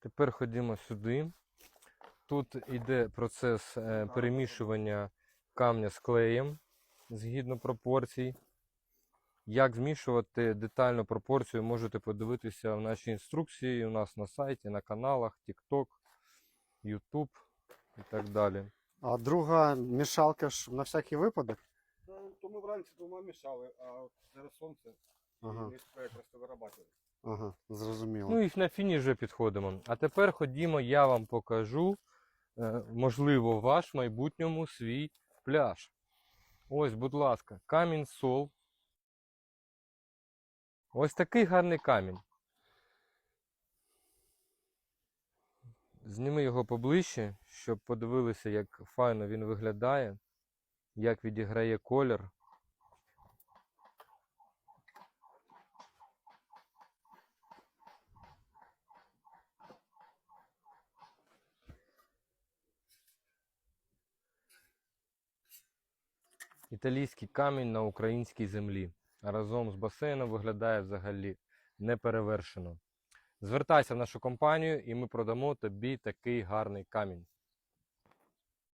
Тепер ходімо сюди. Тут йде процес е, перемішування камня з клеєм згідно пропорцій. Як змішувати детальну пропорцію, можете подивитися в нашій інструкції у нас на сайті, на каналах, TikTok, YouTube і так далі. А друга мішалка ж на всякий випадок. То ми вранці двома мішали, а зараз сонце Ага. і просто вирабатувати. Ага, зрозуміло. Ну і на фініш вже підходимо. А тепер ходімо, я вам покажу, е, можливо, ваш в майбутньому свій пляж. Ось, будь ласка, камінь сол. Ось такий гарний камінь. Зніми його поближче, щоб подивилися, як файно він виглядає, як відіграє колір. Італійський камінь на українській землі. Разом з басейном виглядає взагалі неперевершено. Звертайся в нашу компанію і ми продамо тобі такий гарний камінь.